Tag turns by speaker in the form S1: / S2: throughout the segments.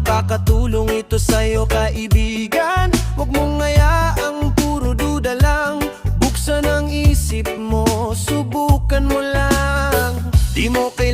S1: makakatulong ito sa'yo kaibigan. Huwag mong ngayaang puro duda lang. Buksan ang isip mo, subukan mo lang. Di mo kailangan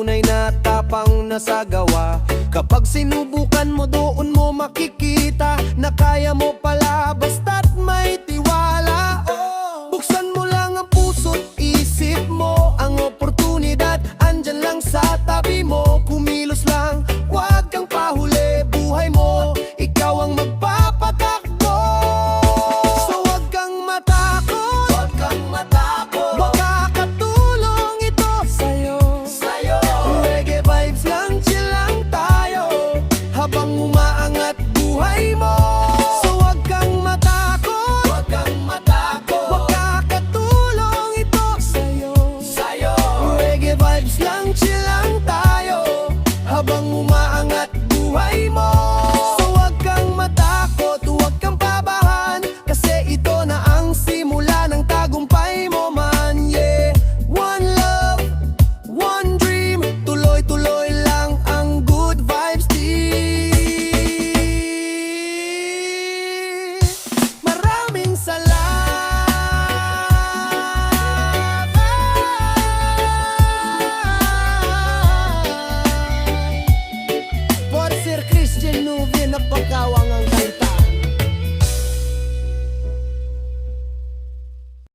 S1: tunay na tapang na sa gawa Kapag sinubukan mo doon mo makikita Na kaya mo